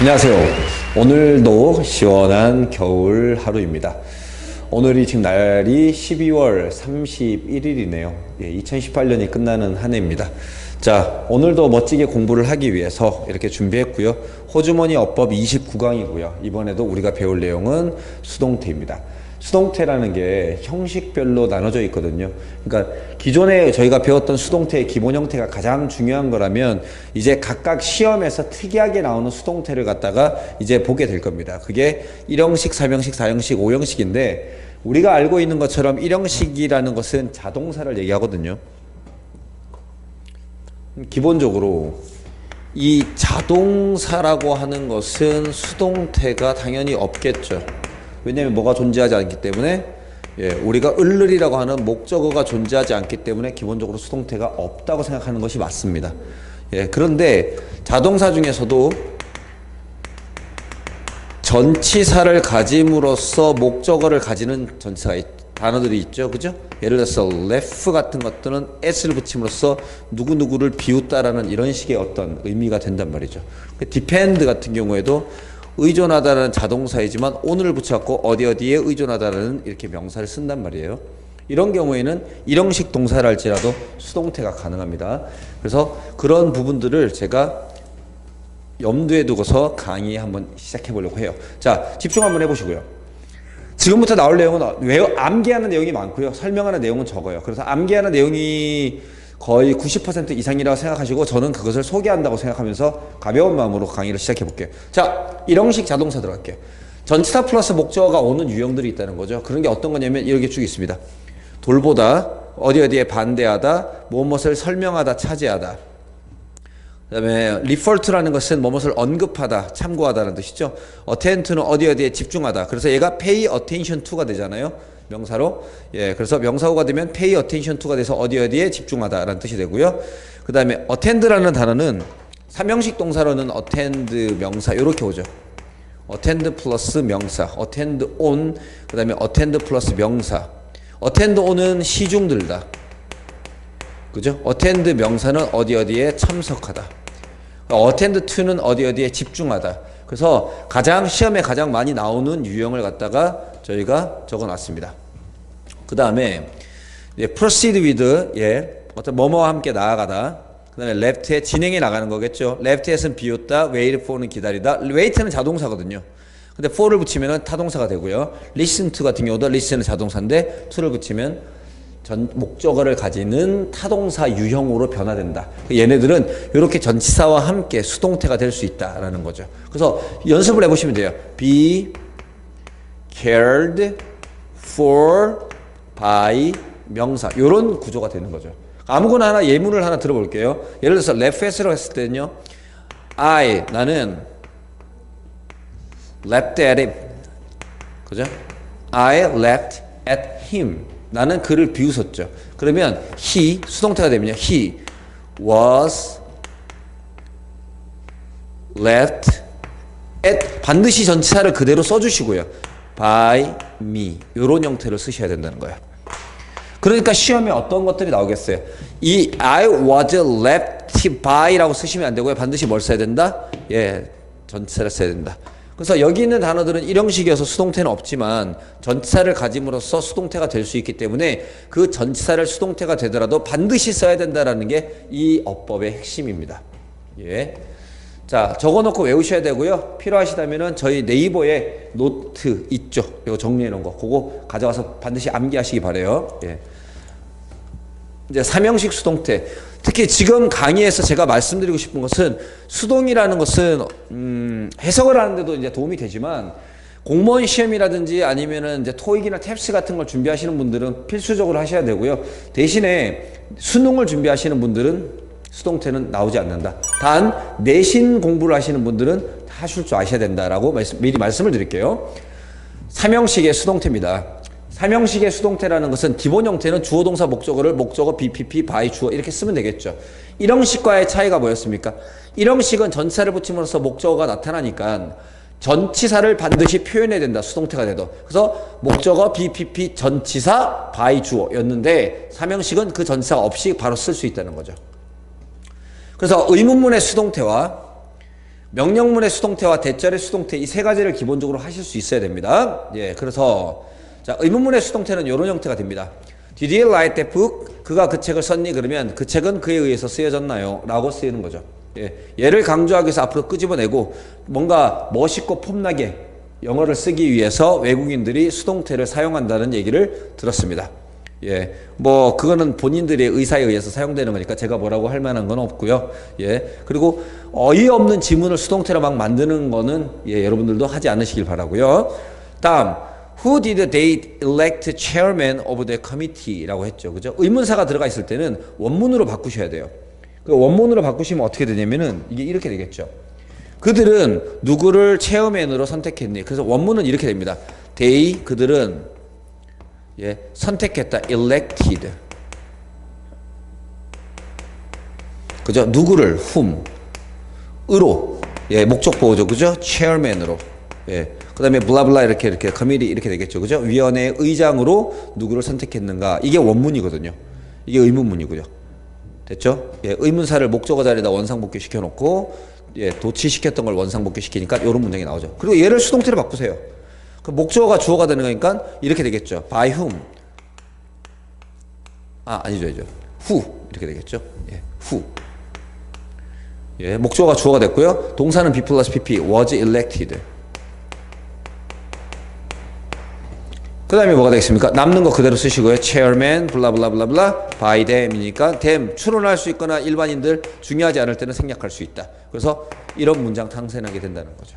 안녕하세요. 오늘도 시원한 겨울 하루입니다. 오늘이 지금 날이 12월 31일이네요. 예, 2018년이 끝나는 한 해입니다. 자, 오늘도 멋지게 공부를 하기 위해서 이렇게 준비했고요. 호주머니 어법 29강이고요. 이번에도 우리가 배울 내용은 수동태입니다. 수동태라는 게 형식별로 나눠져 있거든요. 그러니까 기존에 저희가 배웠던 수동태의 기본 형태가 가장 중요한 거라면 이제 각각 시험에서 특이하게 나오는 수동태를 갖다가 이제 보게 될 겁니다. 그게 1형식, 3형식, 4형식, 5형식인데 우리가 알고 있는 것처럼 1형식이라는 것은 자동사를 얘기하거든요. 기본적으로 이 자동사라고 하는 것은 수동태가 당연히 없겠죠. 왜냐하면 뭐가 존재하지 않기 때문에 예, 우리가 을을이라고 하는 목적어가 존재하지 않기 때문에 기본적으로 수동태가 없다고 생각하는 것이 맞습니다. 예, 그런데 자동사 중에서도 전치사를 가짐으로써 목적어를 가지는 전치사가 있, 단어들이 있죠. 그죠? 예를 들어서 left 같은 것들은 s를 붙임으로써 누구누구를 비웃다라는 이런 식의 어떤 의미가 된단 말이죠. depend 같은 경우에도 의존하다라는 자동사이지만 오늘을 붙여갖고 어디 어디에 의존하다라는 이렇게 명사를 쓴단 말이에요. 이런 경우에는 일형식 동사를 할지라도 수동태가 가능합니다. 그래서 그런 부분들을 제가 염두에 두고서 강의 한번 시작해 보려고 해요. 자, 집중 한번 해 보시고요. 지금부터 나올 내용은 외 암기하는 내용이 많고요. 설명하는 내용은 적어요. 그래서 암기하는 내용이 거의 90% 이상이라고 생각하시고 저는 그것을 소개한다고 생각하면서 가벼운 마음으로 강의를 시작해 볼게요. 자, 일형식 자동차 들어갈게요. 전치사 플러스 목적어가 오는 유형들이 있다는 거죠. 그런 게 어떤 거냐면 이렇게 쭉 있습니다. 돌보다, 어디 어디에 반대하다, 무엇을 설명하다, 차지하다. 그 다음에 referto라는 것은 무엇을 언급하다, 참고하다는 뜻이죠. attent는 어디 어디에 집중하다. 그래서 얘가 pay attention to가 되잖아요. 명사로. 예, 그래서 명사호가 되면 pay attention to가 돼서 어디 어디에 집중하다라는 뜻이 되고요. 그 다음에 attend라는 단어는 삼형식 동사로는 attend 명사 이렇게 오죠. attend 플러스 명사, attend on, 그 다음에 attend 플러스 명사. attend on은 시중 들다. 그죠? attend 명사는 어디 어디에 참석하다. attend to는 어디 어디에 집중하다. 그래서 가장 시험에 가장 많이 나오는 유형을 갖다가 저희가 적어 놨습니다. 그 다음에 예, proceed with 예 어떤 뭐뭐와 함께 나아가다. 그 다음에 left에 진행해 나가는 거겠죠. left에는 비웃다, wait for는 기다리다. wait는 자동사거든요. 근데 for를 붙이면 타동사가 되고요. listen to 같은 경우도 listen은 자동사인데 to를 붙이면 전 목적어를 가지는 타동사 유형으로 변화된다. 얘네들은 이렇게 전치사와 함께 수동태가 될 수 있다라는 거죠. 그래서 연습을 해보시면 돼요. be cared for by 명사 이런 구조가 되는 거죠. 아무거나 하나 예문을 하나 들어볼게요. 예를 들어서 at라고 했을 때는요. I 나는 left at him 그죠? I left at him 나는 그를 비웃었죠. 그러면 he 수동태가 되면요. he was left at 반드시 전치사를 그대로 써주시고요. by me 이런 형태를 쓰셔야 된다는 거예요. 그러니까 시험에 어떤 것들이 나오겠어요? 이 I was left by라고 쓰시면 안 되고요. 반드시 뭘 써야 된다? 예, 전치사를 써야 된다. 그래서 여기 있는 단어들은 일형식이어서 수동태는 없지만 전치사를 가짐으로써 수동태가 될 수 있기 때문에 그 전치사를 수동태가 되더라도 반드시 써야 된다라는 게 이 어법의 핵심입니다. 예. 자, 적어 놓고 외우셔야 되고요. 필요하시다면은 저희 네이버에 노트 있죠. 이거 정리해 놓은 거. 그거 가져가서 반드시 암기하시기 바래요. 예. 이제 삼형식 수동태. 특히 지금 강의에서 제가 말씀드리고 싶은 것은 수동이라는 것은 음, 해석을 하는데도 이제 도움이 되지만 공무원 시험이라든지 아니면은 이제 토익이나 탭스 같은 걸 준비하시는 분들은 필수적으로 하셔야 되고요. 대신에 수능을 준비하시는 분들은 수동태는 나오지 않는다. 단 내신 공부를 하시는 분들은 하실 줄 아셔야 된다라고 말씀, 미리 말씀을 드릴게요. 삼형식의 수동태입니다. 삼형식의 수동태라는 것은 기본 형태는 주어 동사 목적어를 목적어 BPP by 주어 이렇게 쓰면 되겠죠. 일형식과의 차이가 뭐였습니까? 일형식은 전치사를 붙임으로써 목적어가 나타나니까 전치사를 반드시 표현해야 된다. 수동태가 돼도. 그래서 목적어 BPP 전치사 by 주어였는데 삼형식은 그 전치사 없이 바로 쓸 수 있다는 거죠. 그래서 의문문의 수동태와 명령문의 수동태와 대절의 수동태 이 세 가지를 기본적으로 하실 수 있어야 됩니다. 예, 그래서 자 의문문의 수동태는 이런 형태가 됩니다. Did he write that book? 그가 그 책을 썼니? 그러면 그 책은 그에 의해서 쓰여졌나요? 라고 쓰이는 거죠. 예, 얘를 강조하기 위해서 앞으로 끄집어내고 뭔가 멋있고 폼나게 영어를 쓰기 위해서 외국인들이 수동태를 사용한다는 얘기를 들었습니다. 예, 뭐 그거는 본인들의 의사에 의해서 사용되는 거니까 제가 뭐라고 할 만한 건 없고요. 예, 그리고 어이없는 지문을 수동태로 막 만드는 거는 예, 여러분들도 하지 않으시길 바라고요. 다음, Who did they elect chairman of the committee라고 했죠, 그죠? 의문사가 들어가 있을 때는 원문으로 바꾸셔야 돼요. 그 원문으로 바꾸시면 어떻게 되냐면은 이게 이렇게 되겠죠. 그들은 누구를 체어맨으로 선택했니? 그래서 원문은 이렇게 됩니다. they 그들은 예, 선택했다. elected. 그죠? 누구를 whom 으로 예, 목적 보호죠. 그죠? chairman으로. 예. 그 다음에 블라블라 이렇게 이렇게 커미디 이렇게 되겠죠. 그죠? 위원회 의장으로 누구를 선택했는가? 이게 원문이거든요. 이게 의문문이고요. 됐죠? 예, 의문사를 목적어 자리에다 원상복귀 시켜 놓고 예, 도치시켰던 걸 원상복귀 시키니까 이런 문장이 나오죠. 그리고 얘를 수동태로 바꾸세요. 그 목적어가 주어가 되는 거니까 이렇게 되겠죠. by whom. 아, 아니죠, 아니죠. who. 이렇게 되겠죠. 예, who. 예, 목적어가 주어가 됐고요. 동사는 be 플러스 pp, was elected. 그 다음에 뭐가 되겠습니까? 남는 거 그대로 쓰시고요. chairman, 블라블라블라블라, by them이니까 them, 추론할 수 있거나 일반인들 중요하지 않을 때는 생략할 수 있다. 그래서 이런 문장 탄생하게 된다는 거죠.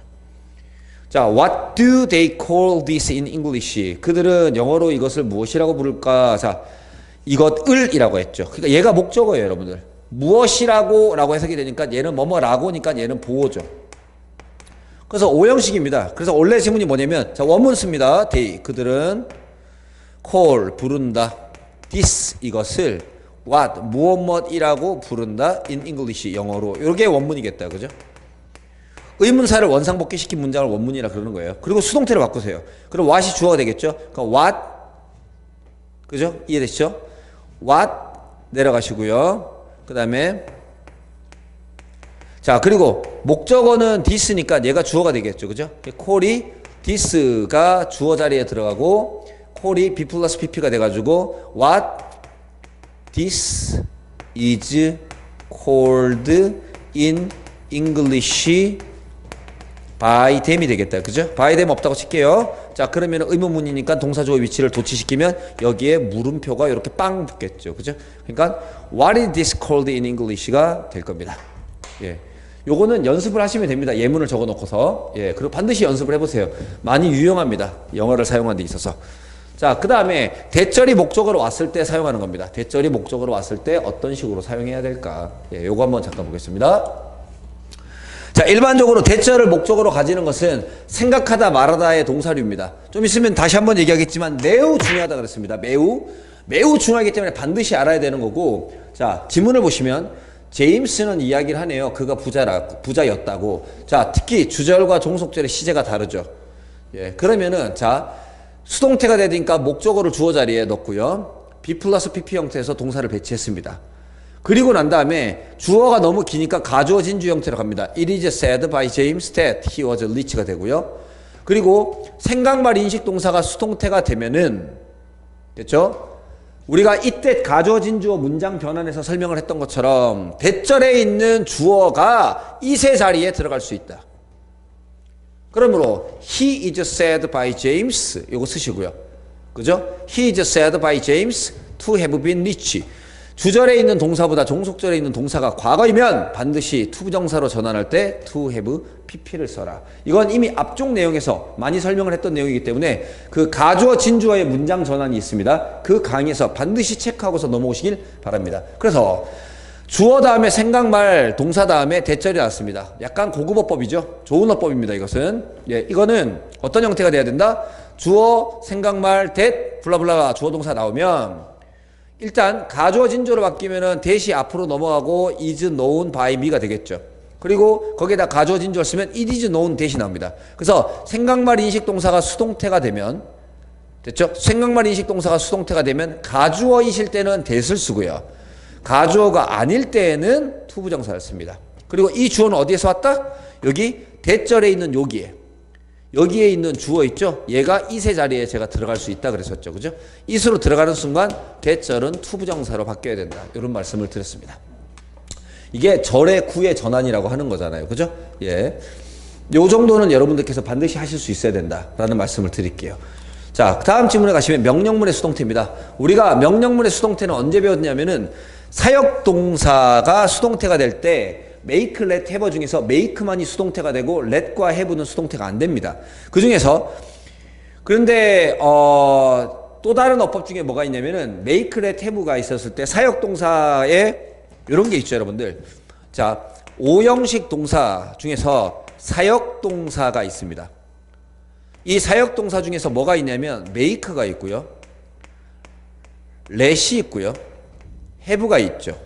자, what do they call this in English? 그들은 영어로 이것을 무엇이라고 부를까? 자, 이것을이라고 했죠. 그러니까 얘가 목적어예요, 여러분들. 무엇이라고 라고 해석이 되니까 얘는 뭐뭐라고니까 얘는 보호죠. 그래서 오형식입니다. 그래서 원래 지문이 뭐냐면 자 원문 씁니다. they 그들은 call 부른다. this 이것을 what 무엇 무엇이라고 부른다 in English 영어로 이게 원문이겠다. 그죠? 의문사를 원상복귀 시킨 문장을 원문이라 그러는 거예요. 그리고 수동태를 바꾸세요. 그럼 what이 주어가 되겠죠? 그럼 what 그죠? 이해되시죠? what 내려가시고요. 그 다음에 자, 그리고 목적어는 this니까 얘가 주어가 되겠죠. 그죠? 콜이 this가 주어 자리에 들어가고 콜이 b 플러스 pp가 돼가지고 what this is called in English by them이 되겠다. 그죠? by them 없다고 칠게요. 자, 그러면 의문문이니까 동사 주어 위치를 도치시키면 여기에 물음표가 이렇게 빵 붙겠죠. 그죠? 그러니까 what is this called in English가 될 겁니다. 예. 요거는 연습을 하시면 됩니다. 예문을 적어 놓고서. 예, 그리고 반드시 연습을 해보세요. 많이 유용합니다. 영어를 사용하는 데 있어서. 자, 그 다음에 대절이 목적으로 왔을 때 사용하는 겁니다. 대절이 목적으로 왔을 때 어떤 식으로 사용해야 될까? 예, 요거 한번 잠깐 보겠습니다. 자, 일반적으로 대절을 목적으로 가지는 것은 생각하다 말하다의 동사류입니다. 좀 있으면 다시 한번 얘기하겠지만 매우 중요하다 그랬습니다. 매우. 매우 중요하기 때문에 반드시 알아야 되는 거고. 자, 지문을 보시면 제임스는 이야기를 하네요. 그가 부자라, 부자였다고. 자, 특히 주절과 종속절의 시제가 다르죠. 예, 그러면은, 자, 수동태가 되니까 목적어를 주어 자리에 넣고요. B 플러스 PP 형태에서 동사를 배치했습니다. 그리고 난 다음에 주어가 너무 기니까 가주어 진주 형태로 갑니다. It is said by James that he was rich가 되고요. 그리고 생각말 인식 동사가 수동태가 되면은 됐죠? 우리가 이때 가져진 주어 문장 변환해서 설명을 했던 것처럼 대절에 있는 주어가 이세 자리에 들어갈 수 있다. 그러므로 he is said by James 이거 쓰시고요. 그죠? he is said by James to have been rich. 주절에 있는 동사보다 종속절에 있는 동사가 과거이면 반드시 투부정사로 전환할 때 to have pp를 써라. 이건 이미 앞쪽 내용에서 많이 설명을 했던 내용이기 때문에 그 가주어 진주어의 문장 전환이 있습니다. 그 강의에서 반드시 체크하고서 넘어오시길 바랍니다. 그래서 주어 다음에 생각말 동사 다음에 대절이 나왔습니다. 약간 고급 어법이죠. 좋은 어법입니다. 이것은 예, 이거는 어떤 형태가 돼야 된다? 주어 생각말 대 블라블라 주어 동사 나오면 일단 가주어 진조로 바뀌면은 대시 앞으로 넘어가고 is known by me가 되겠죠. 그리고 거기에다 가주어 진조를 쓰면 it is known 대시 나옵니다. 그래서 생각말 인식 동사가 수동태가 되면 됐죠? 생각말 인식 동사가 수동태가 되면 가주어이실 때는 대을 쓰고요. 가주어가 아닐 때에는 투부정사를 씁니다. 그리고 이 주어는 어디에서 왔다? 여기 대절에 있는 여기에 여기에 있는 주어 있죠? 얘가 이세 자리에 제가 들어갈 수 있다 그랬었죠. 그죠? 이수로 들어가는 순간 대절은 투부정사로 바뀌어야 된다. 이런 말씀을 드렸습니다. 이게 절의 구의 전환이라고 하는 거잖아요. 그죠? 예. 요 정도는 여러분들께서 반드시 하실 수 있어야 된다라는 말씀을 드릴게요. 자, 다음 질문에 가시면 명령문의 수동태입니다. 우리가 명령문의 수동태는 언제 배웠냐면은 사역 동사가 수동태가 될 때 make, let, have 중에서 make만이 수동태가 되고 let과 have는 수동태가 안 됩니다. 그 중에서 그런데 어, 또 다른 어법 중에 뭐가 있냐면은 make, let, have가 있었을 때 사역 동사에 이런 게 있죠, 여러분들. 자, 오형식 동사 중에서 사역 동사가 있습니다. 이 사역 동사 중에서 뭐가 있냐면 make가 있고요. let이 있고요. have가 있죠.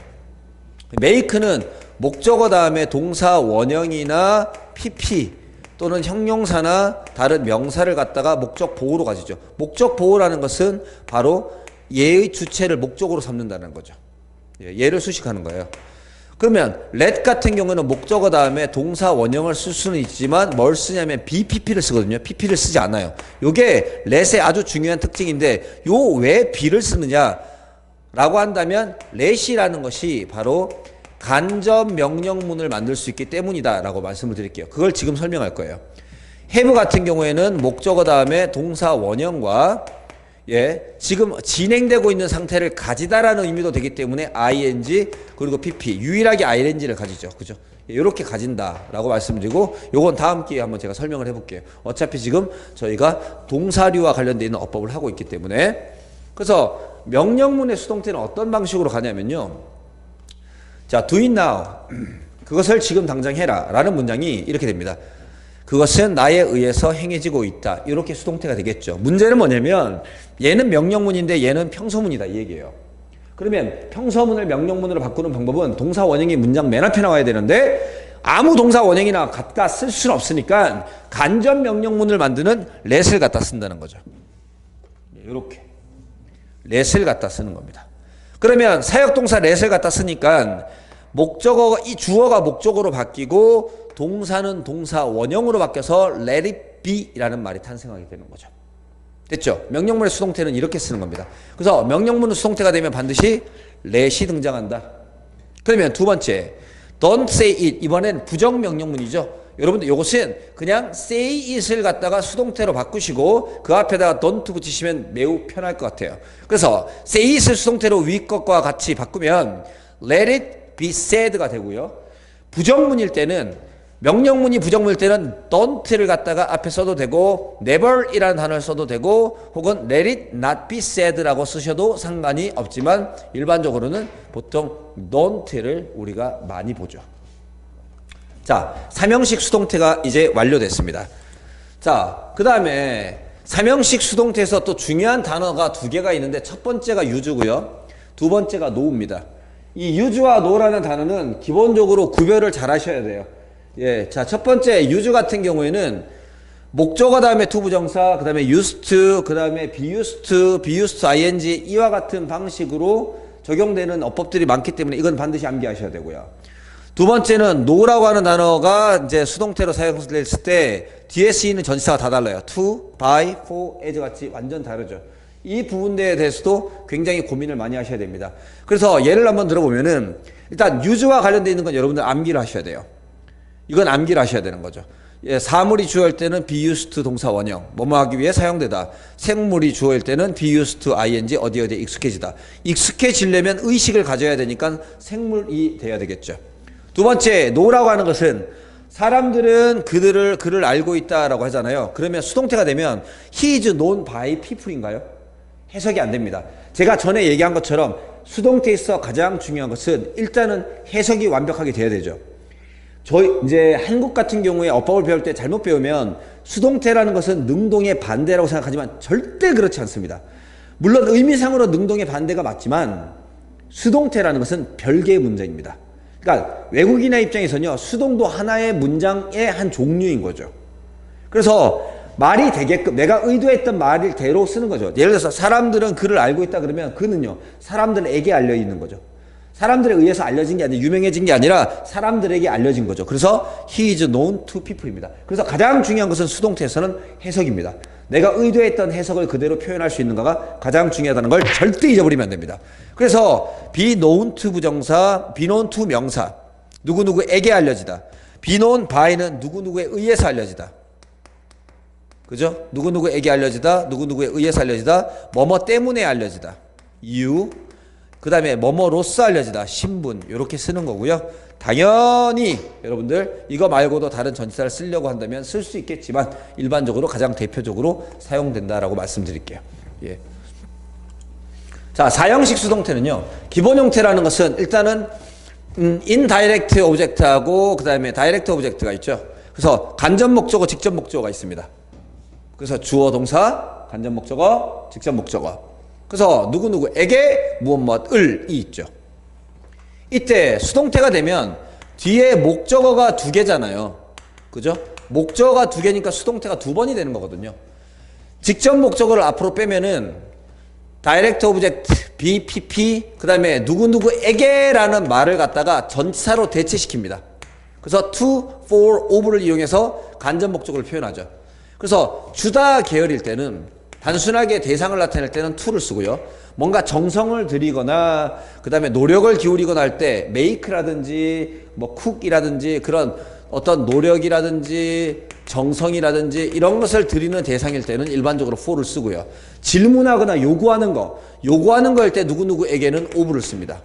make는 목적어 다음에 동사 원형이나 pp 또는 형용사나 다른 명사를 갖다가 목적 보호로 가지죠. 목적 보호라는 것은 바로 얘의 주체를 목적으로 삼는다는 거죠. 예, 얘를 수식하는 거예요. 그러면 let 같은 경우는 목적어 다음에 동사 원형을 쓸 수는 있지만 뭘 쓰냐면 BPP를 쓰거든요. PP를 쓰지 않아요. 요게 let의 아주 중요한 특징인데 요 왜 B를 쓰느냐 라고 한다면 let이라는 것이 바로 간접 명령문을 만들 수 있기 때문이다 라고 말씀을 드릴게요. 그걸 지금 설명할 거예요. have 같은 경우에는 목적어 다음에 동사 원형과 예, 지금 진행되고 있는 상태를 가지다라는 의미도 되기 때문에 ing 그리고 pp 유일하게 ing를 가지죠. 그죠? 이렇게 가진다라고 말씀드리고 요건 다음 기회에 한번 제가 설명을 해 볼게요. 어차피 지금 저희가 동사류와 관련되어 있는 어법을 하고 있기 때문에 그래서 명령문의 수동태는 어떤 방식으로 가냐면요. 자, do it now. 그것을 지금 당장 해라. 라는 문장이 이렇게 됩니다. 그것은 나에 의해서 행해지고 있다. 이렇게 수동태가 되겠죠. 문제는 뭐냐면 얘는 명령문인데 얘는 평서문이다. 이 얘기예요. 그러면 평서문을 명령문으로 바꾸는 방법은 동사 원형이 문장 맨 앞에 나와야 되는데 아무 동사 원형이나 갖다 쓸 수는 없으니까 간접 명령문을 만드는 let을 갖다 쓴다는 거죠. 이렇게 let을 갖다 쓰는 겁니다. 그러면 사역동사 갖다 쓰니까 목적어가 이 주어가 목적어로 바뀌고 동사는 동사 원형으로 바뀌어서 let it be라는 말이 탄생하게 되는 거죠. 됐죠? 명령문의 수동태는 이렇게 쓰는 겁니다. 그래서 명령문의 수동태가 되면 반드시 let이 등장한다. 그러면 두 번째 don't say it 이번엔 부정 명령문이죠. 여러분들 이것은 그냥 say it을 갖다가 수동태로 바꾸시고 그 앞에다가 don't 붙이시면 매우 편할 것 같아요. 그래서 say it을 수동태로 위 것과 같이 바꾸면 let it be said가 되고요. 부정문일 때는 명령문이 부정문일 때는 don't를 갖다가 앞에 써도 되고 never이라는 단어를 써도 되고 혹은 let it not be said라고 쓰셔도 상관이 없지만 일반적으로는 보통 don't를 우리가 많이 보죠. 자, 삼형식 수동태가 이제 완료됐습니다. 자, 그 다음에 삼형식 수동태에서 또 중요한 단어가 두 개가 있는데 첫 번째가 유주고요. 두 번째가 노우입니다. 이 유주와 노라는 단어는 기본적으로 구별을 잘 하셔야 돼요. 예, 자, 첫 번째 유주 같은 경우에는 목적어 다음에 투부정사, 그 다음에 used 그 다음에 used to ing 이와 같은 방식으로 적용되는 어법들이 많기 때문에 이건 반드시 암기하셔야 되고요. 두 번째는 no라고 하는 단어가 이제 수동태로 사용됐을 때 뒤에 쓰이는 전치사가 다 달라요. to, by, for, as 같이 완전 다르죠. 이 부분에 대해서도 굉장히 고민을 많이 하셔야 됩니다. 그래서 예를 한번 들어보면은 일단 use와 관련되어 있는 건 여러분들 암기를 하셔야 돼요. 이건 암기를 하셔야 되는 거죠. 예, 사물이 주어일 때는 be used 동사 원형, 뭐뭐 하기 위해 사용되다. 생물이 주어일 때는 be used ing, 어디 어디에 익숙해지다. 익숙해지려면 의식을 가져야 되니까 생물이 돼야 되겠죠. 두 번째, 노라고 하는 것은 사람들은 그들을 그를 알고 있다라고 하잖아요. 그러면 수동태가 되면 he is known by people인가요? 해석이 안 됩니다. 제가 전에 얘기한 것처럼 수동태에서 가장 중요한 것은 일단은 해석이 완벽하게 돼야 되죠. 저희 이제 한국 같은 경우에 어법을 배울 때 잘못 배우면 수동태라는 것은 능동의 반대라고 생각하지만 절대 그렇지 않습니다. 물론 의미상으로 능동의 반대가 맞지만 수동태라는 것은 별개의 문제입니다. 그러니까 외국인의 입장에서는요, 수동도 하나의 문장의 한 종류인 거죠. 그래서 말이 되게끔 내가 의도했던 말을 대로 쓰는 거죠. 예를 들어서 사람들은 그를 알고 있다 그러면 그는요, 사람들에게 알려 있는 거죠. 사람들에 의해서 알려진 게 아니라 유명해진 게 아니라 사람들에게 알려진 거죠. 그래서 he is known to people입니다. 그래서 가장 중요한 것은 수동태에서는 해석입니다. 내가 의도했던 해석을 그대로 표현할 수 있는가가 가장 중요하다는 걸 절대 잊어버리면 안 됩니다. 그래서 be known to 부정사, be known to 명사, 누구누구에게 알려지다. be known by는 누구누구에 의해서 알려지다. 그죠? 누구누구에게 알려지다, 누구누구에 의해서 알려지다, 뭐뭐 때문에 알려지다. you, 그 다음에 뭐뭐로서 알려지다. 신분, 이렇게 쓰는 거고요. 당연히 여러분들 이거 말고도 다른 전치사를 쓰려고 한다면 쓸 수 있겠지만 일반적으로 가장 대표적으로 사용된다라고 말씀드릴게요. 예. 자, 사형식 수동태는요. 기본 형태라는 것은 일단은 음, 인다이렉트 오브젝트하고 그 다음에 다이렉트 오브젝트가 있죠. 그래서 간접 목적어, 직접 목적어가 있습니다. 그래서 주어 동사, 간접 목적어, 직접 목적어. 그래서 누구누구에게 무엇 무엇을 이 있죠. 이때 수동태가 되면 뒤에 목적어가 두 개잖아요. 그죠? 목적어가 두 개니까 수동태가 두 번이 되는 거거든요. 직접 목적어를 앞으로 빼면은 다이렉트 오브젝트 BPP 그다음에 누구누구에게라는 말을 갖다가 전치사로 대체시킵니다. 그래서 to, for, of를 이용해서 간접 목적어를 표현하죠. 그래서 주다 계열일 때는 단순하게 대상을 나타낼 때는 to를 쓰고요. 뭔가 정성을 들이거나 그 다음에 노력을 기울이거나 할 때 make라든지 뭐 cook이라든지 그런 어떤 노력이라든지 정성이라든지 이런 것을 드리는 대상일 때는 일반적으로 for를 쓰고요. 질문하거나 요구하는 거, 요구하는 거일 때 누구누구에게는 of를 씁니다.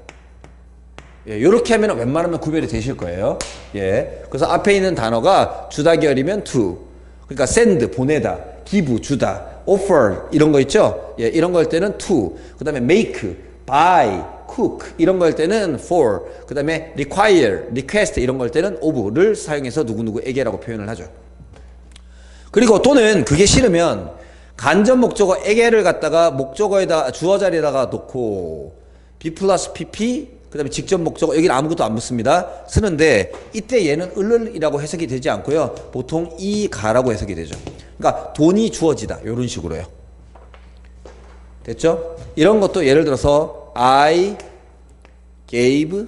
예, 이렇게 하면 웬만하면 구별이 되실 거예요. 예. 그래서 앞에 있는 단어가 주다 계열이면 to. 그러니까 send, 보내다. give, 주다. Offer, 이런 거 있죠? 예, 이런 거 할 때는 to. 그 다음에 make, buy, cook. 이런 거 할 때는 for. 그 다음에 require, request 이런 거 할 때는 of를 사용해서 누구누구에게라고 표현을 하죠. 그리고 또는 그게 싫으면 간접 목적어 에게를 갖다가 목적어에다 주어 자리에다가 놓고 B 플러스 PP 그 다음에 직접 목적어 여기는 아무것도 안 붙습니다. 쓰는데 이때 얘는 을을이라고 해석이 되지 않고요. 보통 이 가라고 해석이 되죠. 그러니까 돈이 주어지다 이런 식으로요. 됐죠? 이런 것도 예를 들어서 I gave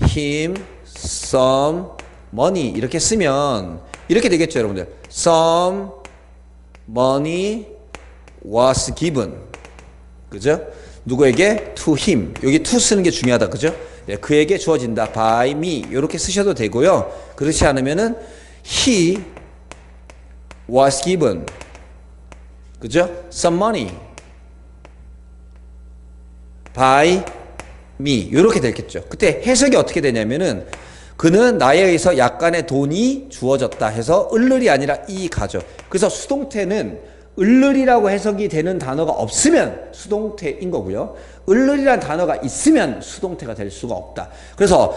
him some money 이렇게 쓰면 이렇게 되겠죠, 여러분들. Some money was given. 그죠? 누구에게? To him. 여기 to 쓰는 게 중요하다. 그죠? 네, 그에게 주어진다. By me. 이렇게 쓰셔도 되고요. 그렇지 않으면은 he was given. 그죠? Some money. by me. 이렇게 되겠죠. 그때 해석이 어떻게 되냐면은 그는 나에 의해서 약간의 돈이 주어졌다 해서 을을이 아니라 이 가죠. 그래서 수동태는 을을이라고 해석이 되는 단어가 없으면 수동태인 거고요. 을을이라는 단어가 있으면 수동태가 될 수가 없다. 그래서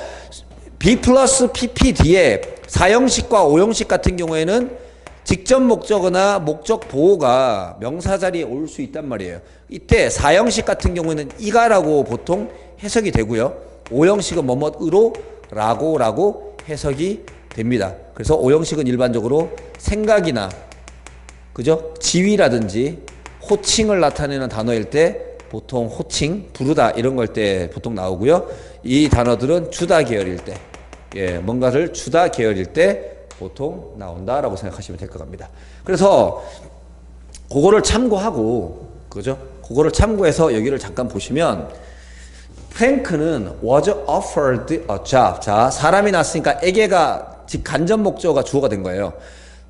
B 플러스 PP 뒤에 사형식과 오형식 같은 경우에는 직접 목적어나 목적 보호가 명사 자리에 올 수 있단 말이에요. 이때 사형식 같은 경우에는 이가라고 보통 해석이 되고요. 오형식은 뭐뭐으로 라고라고 해석이 됩니다. 그래서 오형식은 일반적으로 생각이나 그죠? 지위라든지 호칭을 나타내는 단어일 때 보통 호칭, 부르다 이런 걸 때 보통 나오고요. 이 단어들은 주다 계열일 때, 예, 뭔가를 주다 계열일 때 보통 나온다라고 생각하시면 될 것 같습니다. 그래서 그거를 참고하고, 그죠? 그거를 참고해서 여기를 잠깐 보시면 프랭크는 was offered a job. 자, 사람이 났으니까 에게가 즉 간접 목적어가 주어가 된 거예요.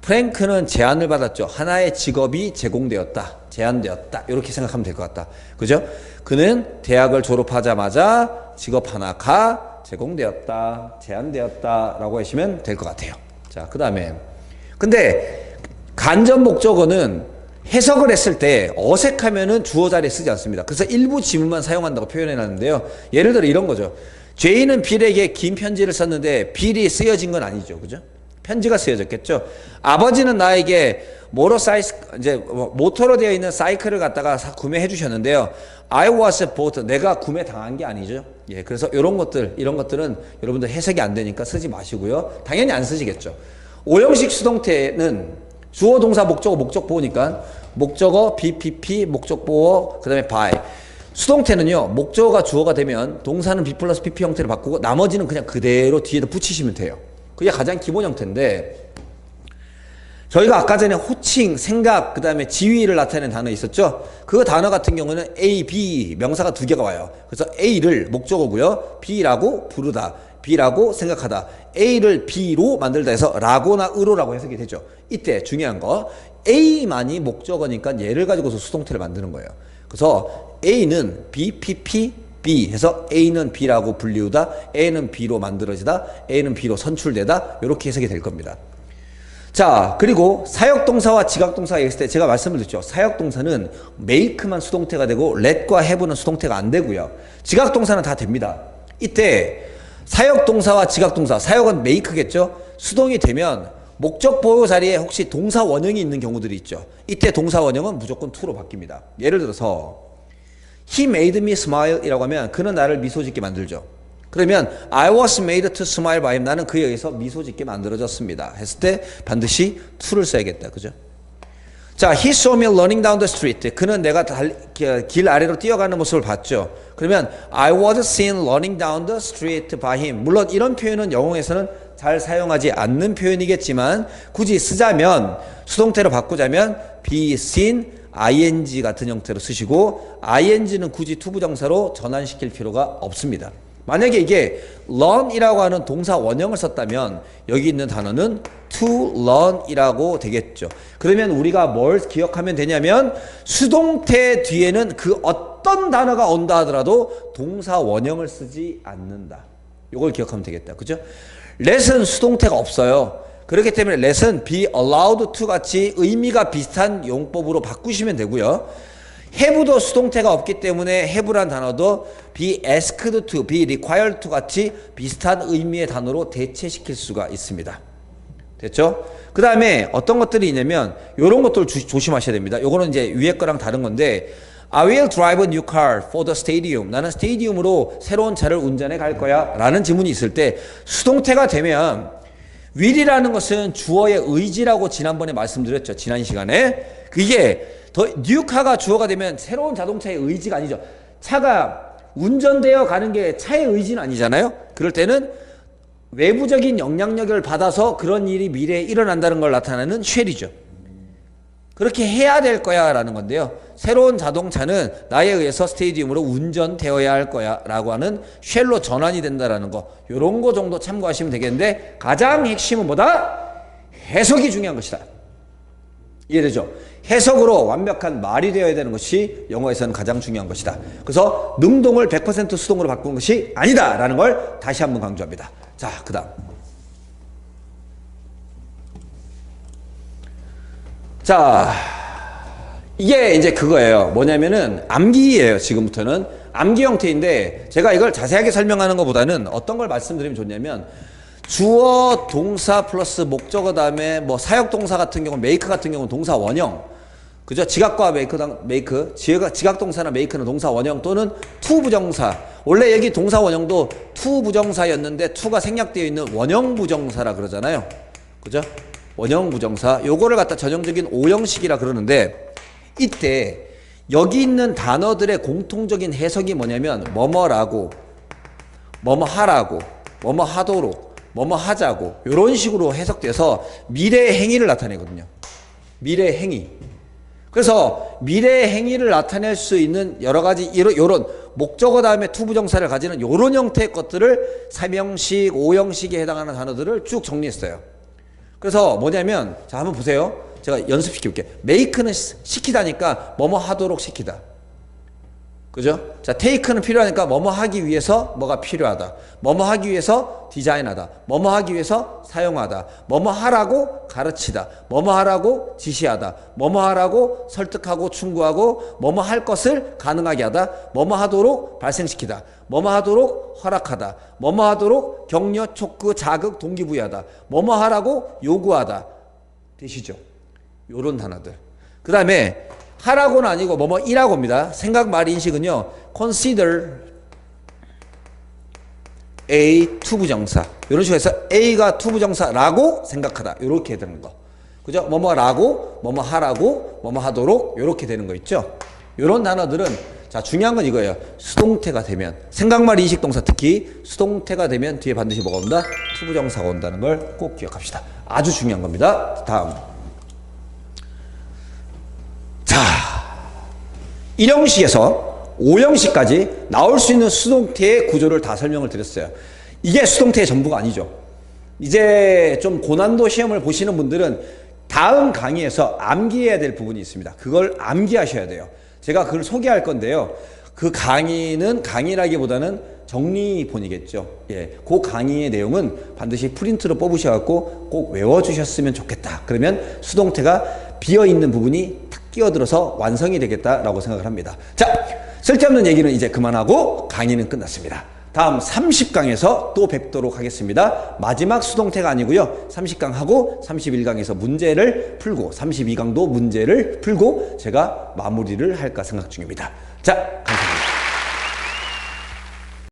프랭크는 제안을 받았죠. 하나의 직업이 제공되었다. 제안되었다. 이렇게 생각하면 될 것 같다. 그죠? 그는 대학을 졸업하자마자 직업 하나가 제공되었다. 제안되었다. 라고 하시면 될 것 같아요. 자, 그 다음에. 근데 간접 목적어는 해석을 했을 때 어색하면은 주어 자리에 쓰지 않습니다. 그래서 일부 지문만 사용한다고 표현해 놨는데요. 예를 들어 이런 거죠. 죄인은 빌에게 긴 편지를 썼는데 빌이 쓰여진 건 아니죠. 그죠? 편지가 쓰여졌겠죠. 아버지는 나에게 모터사이 이제 모터로 되어 있는 사이클을 갖다가 구매해 주셨는데요. I was bought 내가 구매 당한 게 아니죠. 예, 그래서 이런 것들 이런 것들은 여러분들 해석이 안 되니까 쓰지 마시고요. 당연히 안 쓰시겠죠. 오형식 수동태는 주어 동사 목적어 목적 보호니까 목적어 BPP 목적 보호 그다음에 by 수동태는요, 목적어가 주어가 되면 동사는 B 플러스 PP 형태로 바꾸고 나머지는 그냥 그대로 뒤에다 붙이시면 돼요. 그게 가장 기본 형태인데, 저희가 아까 전에 호칭, 생각, 그 다음에 지위를 나타내는 단어 있었죠? 그 단어 같은 경우는 A, B, 명사가 두 개가 와요. 그래서 A를 목적어고요. B라고 부르다. B라고 생각하다. A를 B로 만들다 해서 라고나 으로라고 해석이 되죠. 이때 중요한 거. A만이 목적어니까 얘를 가지고서 수동태를 만드는 거예요. 그래서 A는 B, P, P, B 해서 A는 B라고 불리우다. A는 B로 만들어지다. A는 B로 선출되다. 이렇게 해석이 될 겁니다. 자, 그리고 사역동사와 지각동사가 있을 때 제가 말씀을 드렸죠. 사역동사는 make만 수동태가 되고 let과 have는 수동태가 안 되고요. 지각동사는 다 됩니다. 이때 사역동사와 지각동사, 사역은 make겠죠. 수동이 되면 목적 보호 자리에 혹시 동사 원형이 있는 경우들이 있죠. 이때 동사 원형은 무조건 to로 바뀝니다. 예를 들어서 he made me smile 이라고 하면 그는 나를 미소 짓게 만들죠. 그러면 I was made to smile by him. 나는 그에 의해서 미소 짓게 만들어졌습니다. 했을 때 반드시 to를 써야겠다. 그죠? 자, he saw me running down the street. 그는 내가 달, 길 아래로 뛰어가는 모습을 봤죠. 그러면 I was seen running down the street by him. 물론 이런 표현은 영어에서는 잘 사용하지 않는 표현이겠지만 굳이 쓰자면 수동태로 바꾸자면 be seen ing 같은 형태로 쓰시고 ing는 굳이 투부정사로 전환시킬 필요가 없습니다. 만약에 이게 learn이라고 하는 동사 원형을 썼다면 여기 있는 단어는 to learn이라고 되겠죠. 그러면 우리가 뭘 기억하면 되냐면 수동태 뒤에는 그 어떤 단어가 온다 하더라도 동사 원형을 쓰지 않는다. 이걸 기억하면 되겠다. 그죠? let은 수동태가 없어요. 그렇기 때문에 let은 be allowed to 같이 의미가 비슷한 용법으로 바꾸시면 되고요. have도 수동태가 없기 때문에 have란 단어도 be asked to, be required to 같이 비슷한 의미의 단어로 대체시킬 수가 있습니다. 됐죠? 그 다음에 어떤 것들이 있냐면 이런 것들 주, 조심하셔야 됩니다. 요거는 이제 위에 거랑 다른 건데 I will drive a new car for the stadium. 나는 스테디움으로 새로운 차를 운전해 갈 거야. 라는 질문이 있을 때 수동태가 되면 will이라는 것은 주어의 의지라고 지난번에 말씀드렸죠. 지난 시간에. 그게 더 뉴카가 주어가 되면 새로운 자동차의 의지가 아니죠. 차가 운전되어 가는 게 차의 의지는 아니잖아요. 그럴 때는 외부적인 영향력을 받아서 그런 일이 미래에 일어난다는 걸 나타내는 쉘이죠. 그렇게 해야 될 거야 라는 건데요. 새로운 자동차는 나에 의해서 스테디움으로 운전되어야 할 거야 라고 하는 쉘로 전환이 된다라는 거. 요런 거 정도 참고하시면 되겠는데 가장 핵심은 뭐다? 해석이 중요한 것이다. 이해되죠? 해석으로 완벽한 말이 되어야 되는 것이 영어에서는 가장 중요한 것이다. 그래서 능동을 100% 수동으로 바꾸는 것이 아니다 라는 걸 다시 한번 강조합니다. 자, 그 다음. 자, 이게 이제 그거예요. 뭐냐면은 암기예요. 지금부터는 암기 형태인데 제가 이걸 자세하게 설명하는 것보다는 어떤 걸 말씀드리면 좋냐면 주어 동사 플러스 목적어 다음에 뭐 사역 동사 같은 경우 메이크 같은 경우 동사 원형 그죠? 지각과 메이크 메이크 지각 지각 동사나 메이크는 동사 원형 또는 투 부정사 원래 여기 동사 원형도 투 부정사였는데 투가 생략되어 있는 원형 부정사라 그러잖아요. 그죠? 원형 부정사 요거를 갖다 전형적인 오형식이라 그러는데 이때 여기 있는 단어들의 공통적인 해석이 뭐냐면 뭐뭐라고 뭐뭐 하라고 뭐뭐 하도록 뭐뭐 하자고 이런 식으로 해석돼서 미래의 행위를 나타내거든요. 미래의 행위. 그래서 미래의 행위를 나타낼 수 있는 여러 가지 이런 요런 목적어 다음에 투부정사를 가지는 이런 형태의 것들을 삼형식, 오형식에 해당하는 단어들을 쭉 정리했어요. 그래서 뭐냐면 자 한번 보세요. 제가 연습시켜 볼게요. 메이크는 시키다니까 뭐뭐 하도록 시키다. 그죠? 자, 테이크는 필요하니까 뭐뭐 하기 위해서 뭐가 필요하다. 뭐뭐 하기 위해서 디자인하다. 뭐뭐 하기 위해서 사용하다. 뭐뭐 하라고 가르치다. 뭐뭐 하라고 지시하다. 뭐뭐 하라고 설득하고 충고하고 뭐뭐 할 것을 가능하게 하다. 뭐뭐 하도록 발생시키다. 뭐뭐 하도록 허락하다. 뭐뭐 하도록 격려, 촉구, 자극, 동기부여하다. 뭐뭐 하라고 요구하다. 되시죠? 요런 단어들. 그 다음에 하라고는 아니고 뭐뭐 이라고입니다. 생각, 말, 인식은요. consider A 투부정사. 이런 식으로 해서 A가 투부정사라고 생각하다. 이렇게 되는 거. 그죠? 뭐뭐라고, 뭐뭐 하라고, 뭐뭐 하도록 이렇게 되는 거 있죠? 이런 단어들은 자, 중요한 건 이거예요. 수동태가 되면 생각말 이식 동사 특히 수동태가 되면 뒤에 반드시 뭐가 온다? 투부정사가 온다는 걸 꼭 기억합시다. 아주 중요한 겁니다. 다음. 1형식에서 5형식까지 나올 수 있는 수동태의 구조를 다 설명을 드렸어요. 이게 수동태의 전부가 아니죠. 이제 좀 고난도 시험을 보시는 분들은 다음 강의에서 암기해야 될 부분이 있습니다. 그걸 암기하셔야 돼요. 제가 그걸 소개할 건데요. 그 강의는 강의라기보다는 정리본이겠죠. 예. 그 강의의 내용은 반드시 프린트로 뽑으셔갖고 꼭 외워주셨으면 좋겠다. 그러면 수동태가 비어있는 부분이 탁 끼어들어서 완성이 되겠다라고 생각을 합니다. 자, 쓸데없는 얘기는 이제 그만하고 강의는 끝났습니다. 다음 30강에서 또 뵙도록 하겠습니다. 마지막 수동태가 아니고요. 30강 하고 31강에서 문제를 풀고 32강도 문제를 풀고 제가 마무리를 할까 생각 중입니다. 자, 감사합니다.